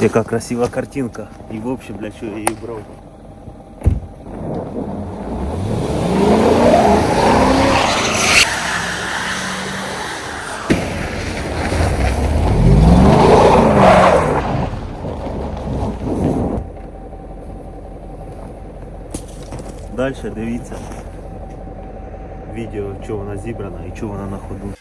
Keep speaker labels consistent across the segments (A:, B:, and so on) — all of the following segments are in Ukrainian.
A: Яка красива картинка. І в общем, для чого я її брав. Далі дивіться відео, що вона зібрана і що вона на ходу.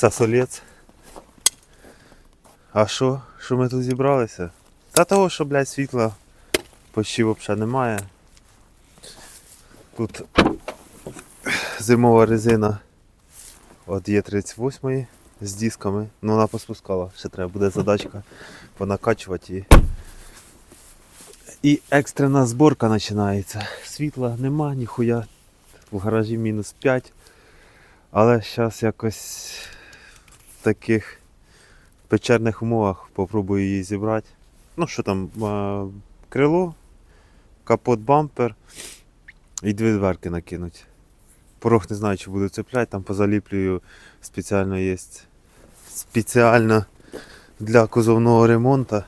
A: Сосолець. А що? Що ми тут зібралися? Та того, що, блядь, світла почти взагалі немає. Тут зимова резина от є 38 з дисками. Ну вона поспускала. Ще треба буде задачка понакачувати її. І екстрена зборка починається. Світла нема, ніхуя. В гаражі мінус 5. Але зараз якось таких печерних умовах попробую її зібрати. Ну що там, крило, капот бампер і дві дверки накинуть. Порог не знаю, чи буду цепляти, там позаліплюю спеціально є. Спеціально для кузовного ремонту.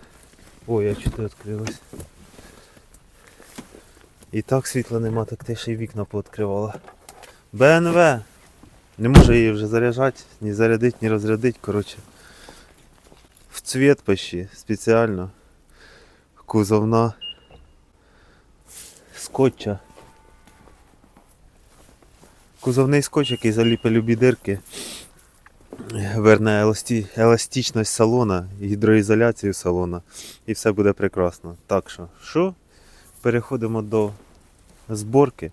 A: Ой, я чути відкрилось. І так світла нема, так ти ще й вікна пооткривала. БНВ! Не можу її вже заряджати, ні зарядити, ні розрядити, коротше. В цвіт почти, спеціально. Кузовна. Скотча. Кузовний скотч, який заліпе любі дирки. Верне еласті... еластичність салона, гідроізоляцію салона. І все буде прекрасно. Так що, що? Переходимо до зборки.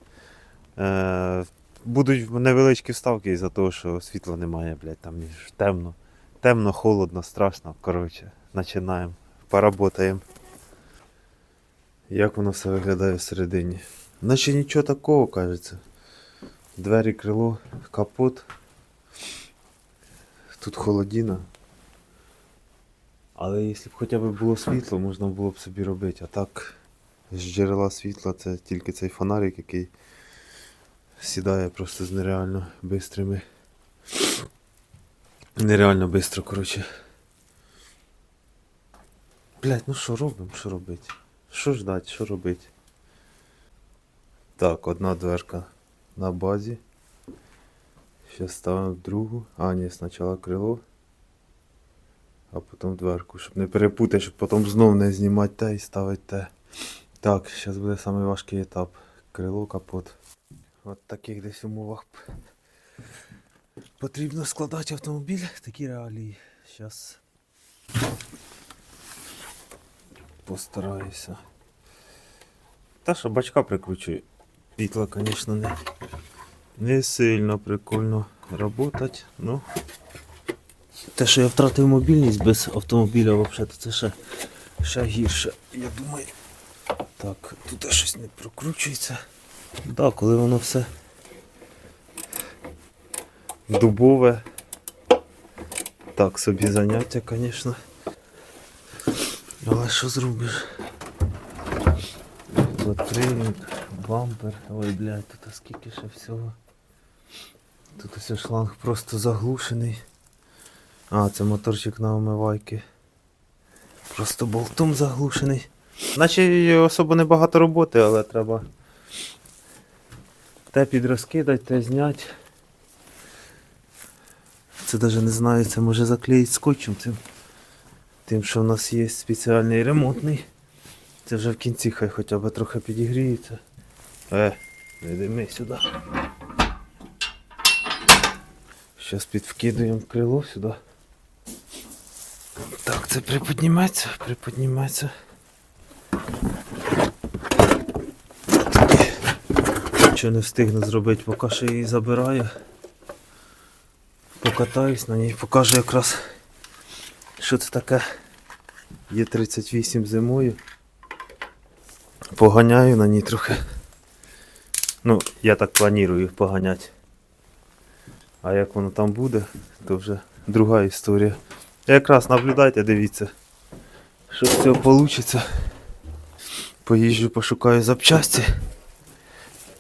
A: Будуть невеличкі вставки із-за того, що світла немає, блядь, там темно. Темно, холодно, страшно. Коротше, починаємо. Поработаємо. Як воно все виглядає всередині? Наче нічого такого, кажеться. Двері, крило, капот. Тут холодіна. Але якщо б хоча б було світло, можна було б собі робити. А так, з джерела світла це тільки цей фонарик, який сідає просто з нереально бистрими. Нереально бистро, коротше. Блять, ну що робимо, що робити? Що ждать, що робити? Так, одна дверка на базі. Зараз ставимо другу. А, ні, спочатку крило. А потім дверку, щоб не перепутати, щоб потім знов не знімати те і ставити те. Так, зараз буде найважкий етап. Крило, капот. От таких десь умовах потрібно складати автомобіль. Такі реалії. Зараз постараюся. Та що бачка прикручую. Світла, звісно, не, не сильно прикольно работать. Ну. Те, що я втратив мобільність без автомобіля, взагалі, то це ще, ще гірше. Я думаю. Так, тут щось не прокручується. Так, коли воно все дубове. Так, собі заняття, звісно. Але що зробиш? Потрібник, бампер. Ой, блядь, тут скільки ще всього. Тут ось шланг просто заглушений. А, це моторчик на омивайки. Просто болтом заглушений. Наче особо небагато роботи, але треба те підрозкидати, те зняти. Це навіть не знаю, це може заклеїти скотчем тим. Тим, що в нас є спеціальний ремонтний. Це вже в кінці хай хоча б трохи підігріється. Е, не дими сюди. Зараз підвкидуємо крило сюди. Так, це приподніметься, приподніметься. Що не встигну зробити, поки що її забираю. Покатаюсь на ній, покажу якраз, що це таке. Є 38 зимою. Поганяю на ній трохи. Ну, я так планую поганяти. А як воно там буде, то вже друга історія. Якраз наблюдайте, дивіться, що з цього вийде. Поїжджу, пошукаю запчасті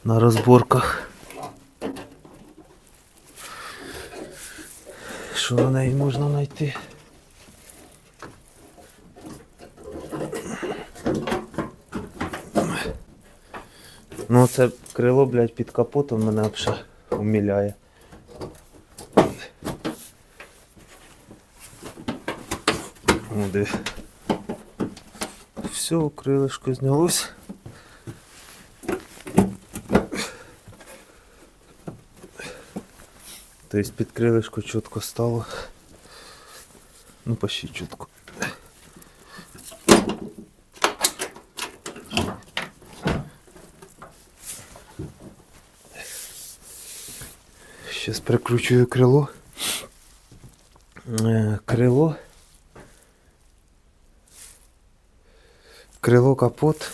A: на розборках. Що на неї можна знайти? Ну це крило, блядь, під капотом мене взагалі умиляє. О. Все, крилишко знялось. Тобто під крилишко чітко стало. Ну, почти чітко. Сейчас прикручую крило. Е, Крило. Крило капот.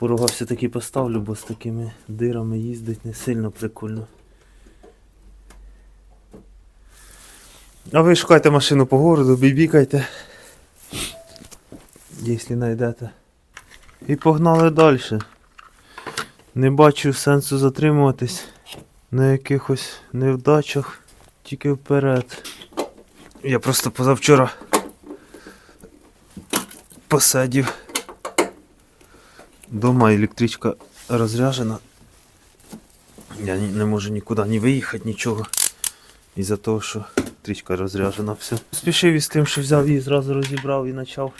A: Порога все-таки поставлю, бо з такими дирами їздить не сильно прикольно. А ви шукайте машину по городу, бібікайте. Якщо знайдете. І погнали далі. Не бачу сенсу затримуватись на якихось невдачах, тільки вперед. Я просто позавчора посадів. Дома електричка розряжена. Я не можу нікуди ні виїхати, нічого. Із-за того, що електричка розряжена, все. Спішив із тим, що взяв її, зразу розібрав і почав.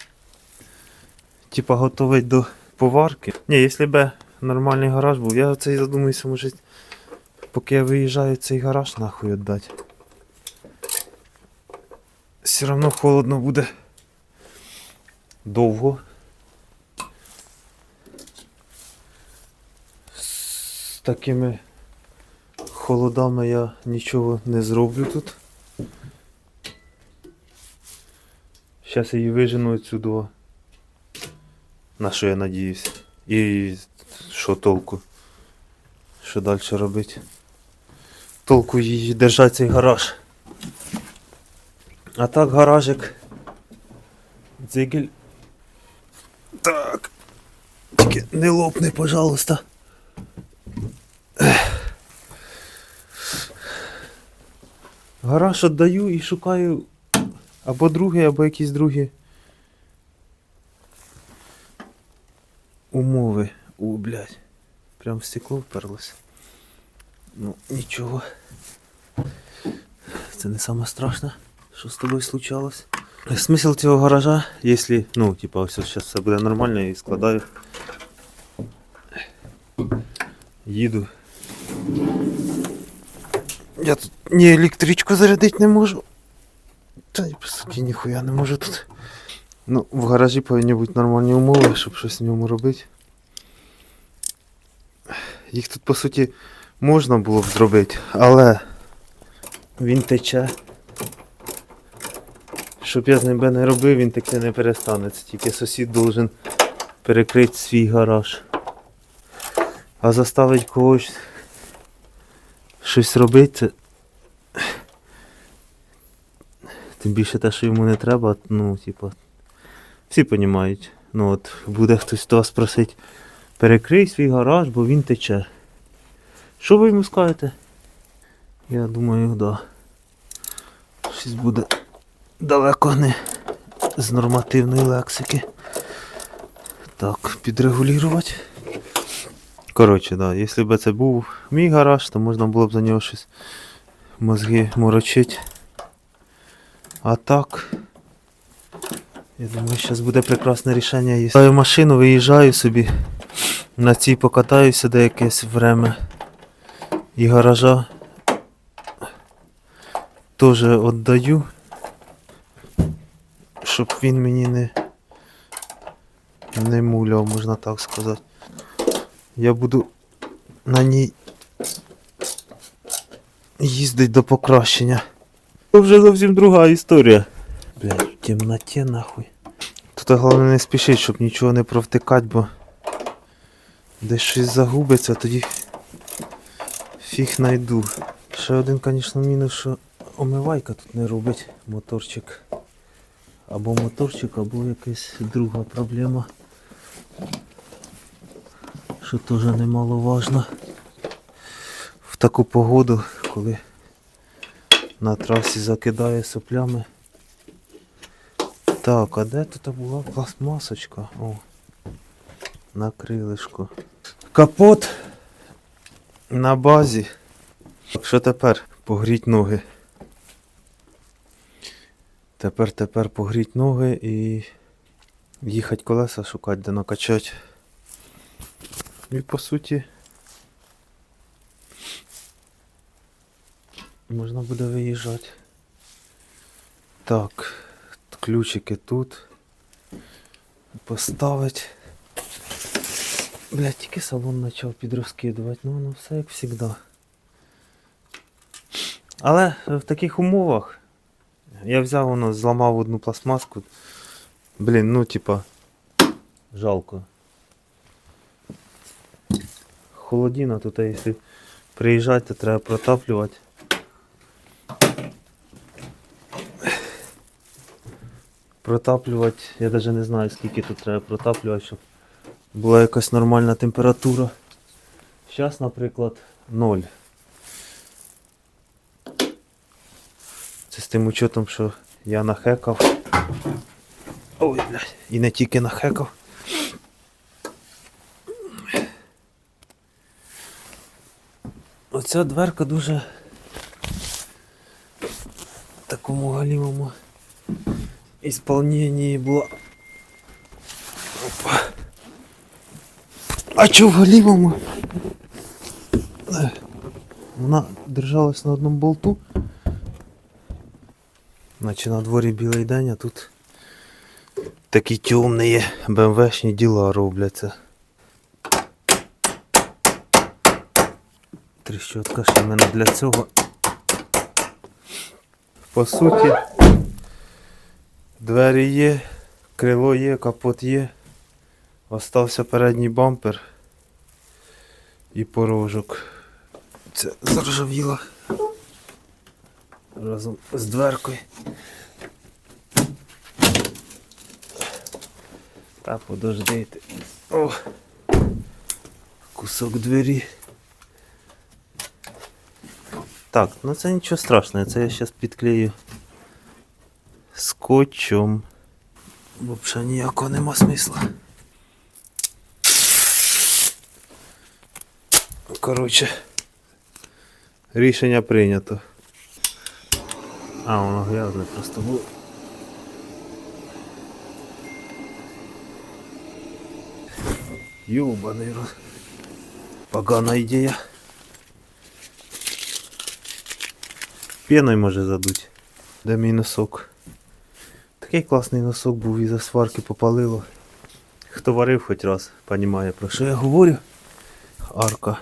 A: Типа готовить до поварки. Ні, якщо б нормальний гараж був, я оцей задумуюся, може, поки я виїжджаю, цей гараж нахуй віддати. Все одно холодно буде. Довго. Такими холодами я нічого не зроблю тут. Зараз її вижену отсюди. На що я надіюсь. І що толку? Що далі робити? Толку її держати цей гараж. А так гаражик. Дзигель. Так. Тільки не лопни, пожалуйста. Гараж віддаю і шукаю або другий, або якісь другі умови. О, блядь. Прям в стекло вперлося. Ну, нічого. Це не саме страшне, що з тобою случалось. Смисл цього гаража, якщо, ну, типа, все зараз все буде нормально і складаю. Їду. Я тут ні електричку зарядити не можу. Та й по суті ніхуя не можу тут. Ну, в гаражі повинні бути нормальні умови, щоб щось в ньому робити. Їх тут по суті можна було б зробити, але він тече. Щоб я з ним би не робив, він таке не перестане. Це тільки сусід должен перекрити свій гараж. А заставить когось щось робити. Тим більше те, що йому не треба, ну, типа, всі розуміють. Ну от буде хтось до вас просить, перекрий свій гараж, бо він тече. Що ви йому скажете? Я думаю, да. Щось буде далеко не з нормативної лексики. Так, підрегулювати. Коротше, да, якщо б це був мій гараж, то можна було б за нього щось мозги морочити. А так. Я думаю, зараз буде прекрасне рішення. Ставлю машину, виїжджаю собі. На цій покатаюся деякесь время. І гаража теж віддаю. Щоб він мені не, не муляв, можна так сказати. Я буду на ній їздить до покращення. Це вже зовсім друга історія. Блядь, в темноті нахуй. Тут головне не спішить, щоб нічого не провтикати, бо десь щось загубиться, тоді Фіг найду. Ще один, звісно, мінус, що омивайка тут не робить моторчик. Або моторчик, або якась друга проблема. Що теж немаловажно. В таку погоду, коли на трасі закидає соплями. Так, а де тут була пластмасочка? О, на крилишку. Капот на базі. Що тепер? Погріть ноги. Тепер, тепер погріть ноги і їхати колеса шукати, де накачати. І по суті. Можна буде виїжджати. Так, ключики тут. Поставить. Блять, тільки салон почав підрозкидувати, ну воно все як завжди. Але в таких умовах я взяв воно, зламав одну пластмаску. Блін, ну типа. Жалко. Холодина тут, якщо приїжджати, то треба протаплювати. Протаплювати, я навіть не знаю скільки тут треба протаплювати, щоб була якась нормальна температура. Зараз, наприклад, 0. Це з тим учетом, що я нахекав. Ой, блядь, і не тільки нахекав. Оця дверка дуже в такому галімому ісполненні була. Опа. А чо в галімому? Е, Вона держалась на одному болту. Наче на дворі білий день, а тут такі темні БМВшні діла робляться. Тріщотка ж іменно для цього. По суті, двері є, крило є, капот є. Остався передній бампер і порожок. Це заржавіло разом з дверкою. Та подождите. О! Кусок двері. Так, ну це нічого страшного, це я зараз підклею скотчем. Взагалі ніякого нема смисла. Коротше, рішення прийнято. А, воно грязне просто було. Ёбаний рот. Погана ідея. Пеною може задуть. Де мій носок. Такий класний носок був і за сварки попалило. Хто варив хоч раз, понімає про що я говорю. Арка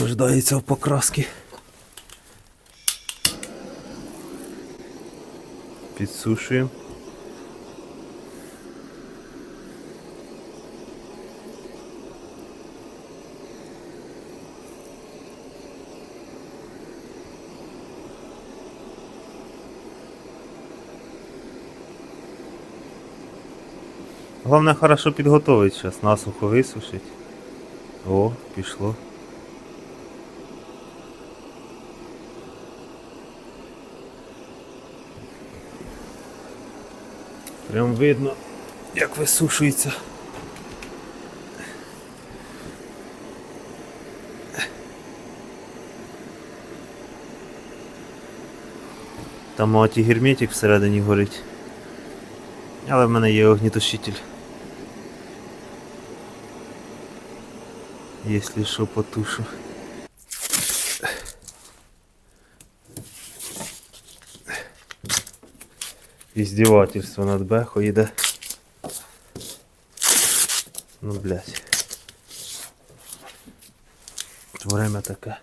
A: нуждається в покрасці. Підсушуємо. Головне хорошо підготовити зараз, насухо висушить. О, пішло. Прям видно, як висушується. Там антигерметик всередині горить. Але в мене є огнітушитель. Если що потушу. Издевательство над Бехо йде. Ну, блядь. Время таке.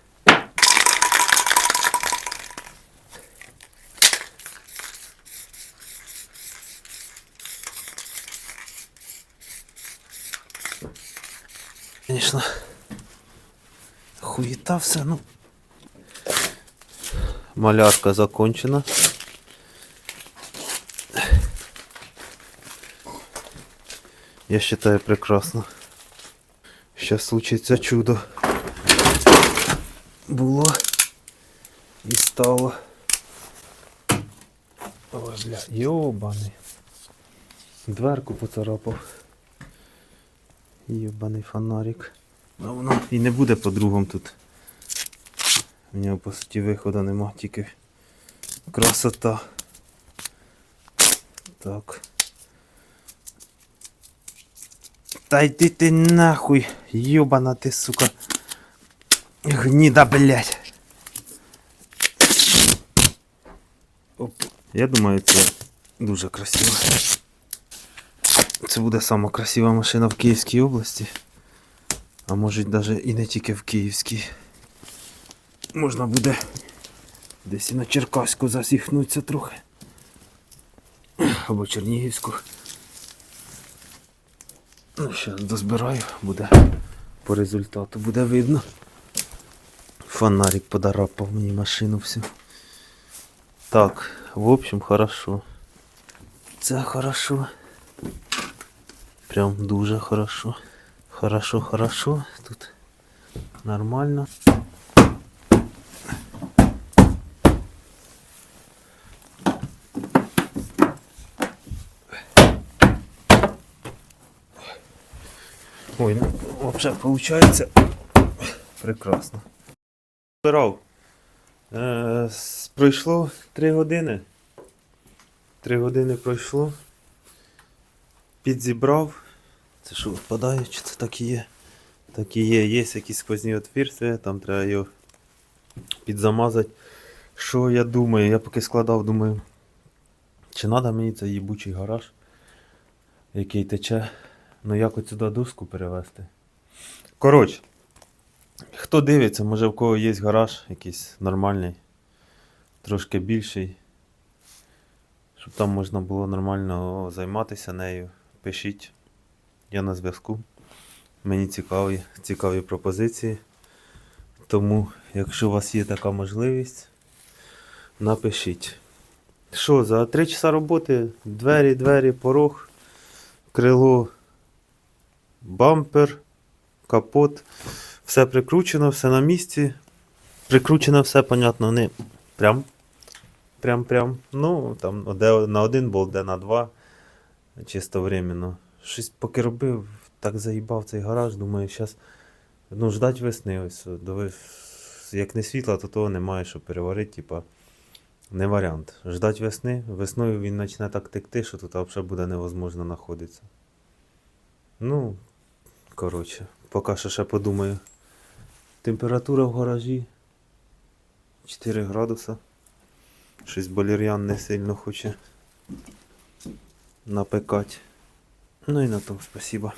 A: Конечно. Хуєта все, ну. Малярка закончена. Я считаю прекрасно. Сейчас случится чудо. Було і стало. Ой, бля, йобаний. Дверку поцарапав. Йобаний фонарик. А воно і не буде по-другому тут. У нього по суті виходу нема, тільки красота. Так. Та йди ти нахуй, йобана ти, сука. Гніда, блядь. Оп. Я думаю, це дуже красиво. Це буде сама красива машина в Київській області. А може навіть і не тільки в Київській. Можна буде десь і на Черкаську засіхнутися трохи. Або Чернігівську. Ну, зараз дозбираю, буде по результату буде видно. Фонарик подарапав мені машину всю. Так, в общем, хорошо. Це хорошо. Прям дуже хорошо. Хорошо, хорошо. Тут нормально. Ой, ну вообще получается прекрасно. Збирав. Е, пройшло 3 години. 3 години пройшло. Підзібрав. Це що, впадає, чи це так і є? Так і є, є якісь сквозні отверстия, там треба його підзамазати. Що я думаю? Я поки складав, думаю, чи треба мені цей їбучий гараж, який тече. Ну як от сюди доску перевезти. Коротше, хто дивиться, може в кого є гараж якийсь нормальний, трошки більший. Щоб там можна було нормально займатися нею. Пишіть. Я на зв'язку. Мені цікаві, цікаві пропозиції. Тому, якщо у вас є така можливість, напишіть. Що, за 3 часа роботи двері, двері, порог, крило, бампер, капот. Все прикручено, все на місці. Прикручено все, понятно, не прям. Прям прям. Ну, там де на один болт, де на два. Чисто временно. Щось поки робив, так заїбав цей гараж, думаю, зараз ну, ждать весни. Ось, до як не світла, то того немає, що переварити, типа. Не варіант. Ждать весни. Весною він почне так текти, що тут взагалі буде невозможно знаходитися. Ну, коротше, поки що ще подумаю. Температура в гаражі 4 градуса. Щось балер'ян не сильно хоче напекати. Ну і на тому спасибо.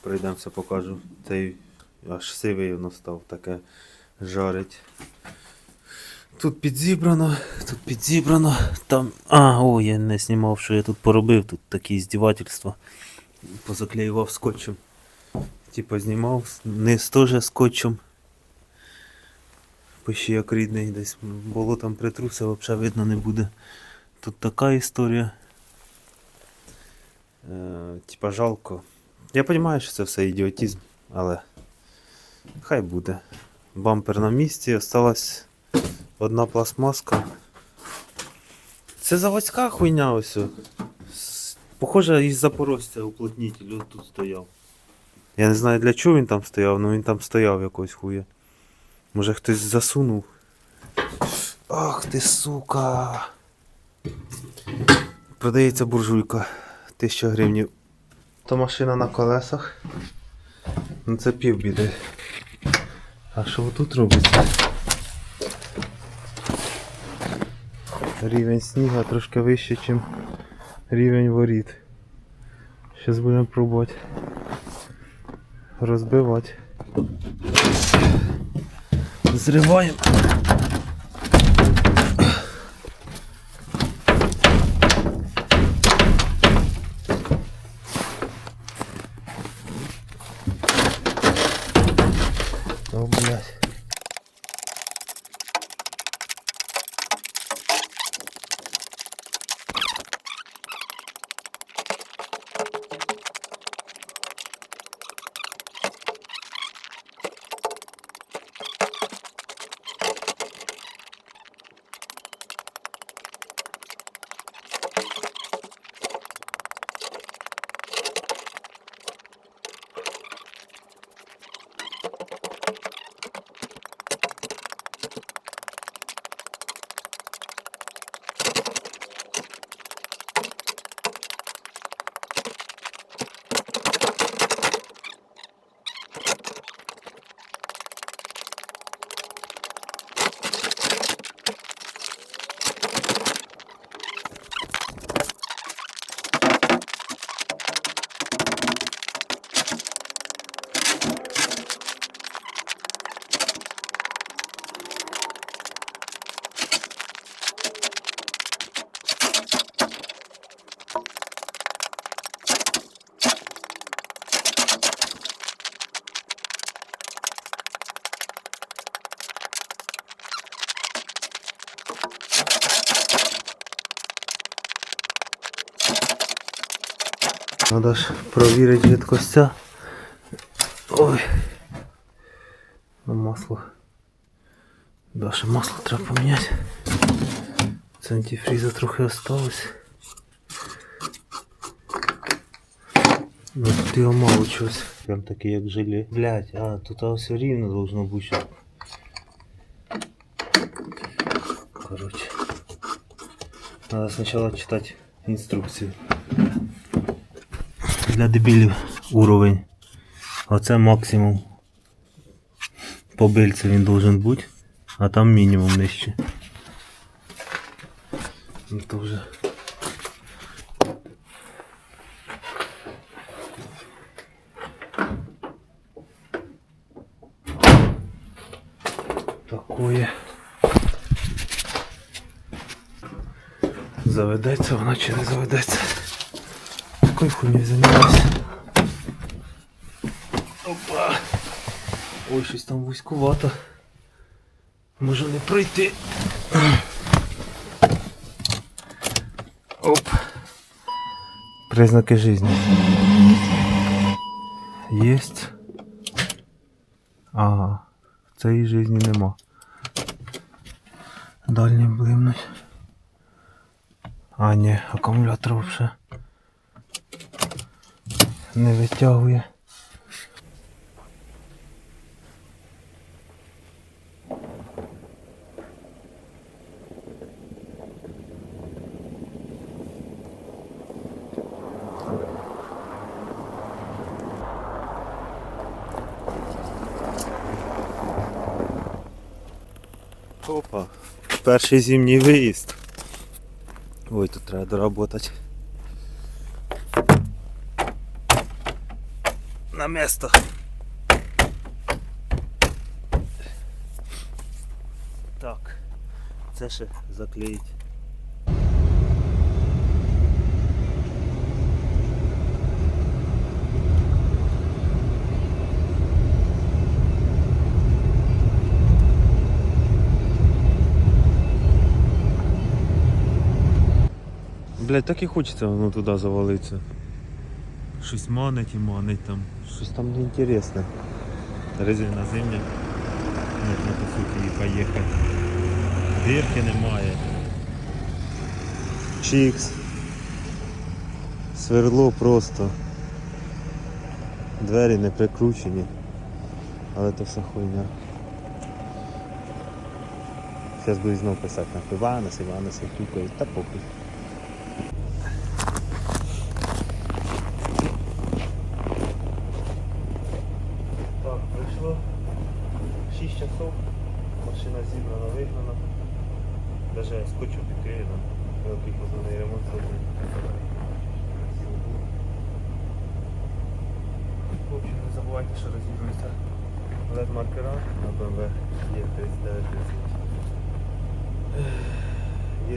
A: Пройдемося, покажу. Цей аж сивий воно став таке жарить. Тут підзібрано, тут підзібрано. Там. А, о, я не знімав, що я тут поробив. Тут такі здівательства. Позаклеював скотчем. Типа знімав, низ теж скотчем. Пиші як рідний десь болотом притруся, взагалі видно не буде. Тут така історія. Е, типа жалко. Я розумію, що це все ідіотизм, але хай буде. Бампер на місці, осталась одна пластмаска. Це заводська хуйня ось. Похоже, із Запорожця уплотнитель ось тут стояв. Я не знаю для чого він там стояв, але він там стояв якось хуя. Може хтось засунув. Ах ти сука. Продається буржуйка. 1000 гривнів. То машина на колесах. Ну це півбіди. А що тут робиться? Рівень сніга трошки вище, ніж рівень воріт. Зараз будемо пробувати розбивати. Зриваємо. Надо ж провірити жидкостя. Ой. На масло. Даше масло треба поміняти. Це антифріза трохи осталось. Ну тут його мало чогось. Прям такий як желе. Блять, а тут все рівно должно бути. щоб- Короче. Надо сначала читать инструкцию. Для дебілів уровень. Оце максимум. По бильці він должен бути, а там мінімум нижче. Ну вже. Такое. Заведеться вона чи не заведеться. Такою хуйню займаюся. Опа. Ой, щось там вузькувато. Може не пройти. Оп. Признаки жизни. Єсть. Ага. В цій житті нема. Дальні блимнуть. А, ні, акумулятор вообще не витягує. Опа, перший зимній виїзд. Ой, тут треба доработати. На место. Так, це ще заклеїть. Блять, так і хочеться воно туди завалитися. Щось манить і манить там. Щось там неінтересне. Резина зимня. Можна по суті і поїхати. Дирки немає. Чікс. Сверло просто. Двері не прикручені. Але це все хуйня. Зараз буду знову писати на Іванес, Іванес, Кікою, та похуй.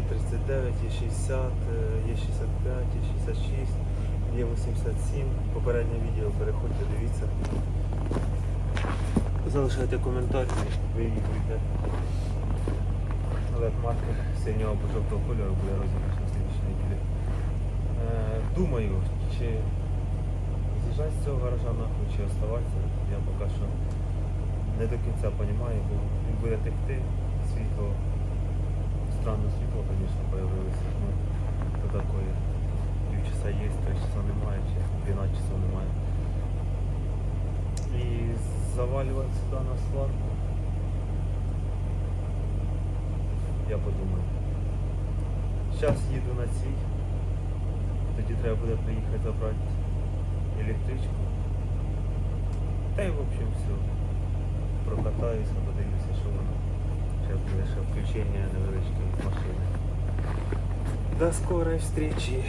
A: 39, є 60, є 65, є 66, є 87. Попереднє відео переходьте, дивіться. залишайте коментар, виїхайте. Але марки синього або жовтого кольору буде розіграш на слідчій неділі. Е, думаю, чи з'їжджати з цього гаража нахуй, чи оставатися. Я поки що не до кінця розумію, бо він буде текти, світло, странне світло, звісно, появилося. Ну, то такое. Півчаса є, три часа немає, чи 12 часов немає. І завалювати сюди на сварку. Я подумаю. Зараз їду на цій. Тоді треба буде приїхати забрати електричку. Та й в общем все. Прокатаюся, подивлюся, що воно. Зараз буде включение на выручке машины. До скорой встречи.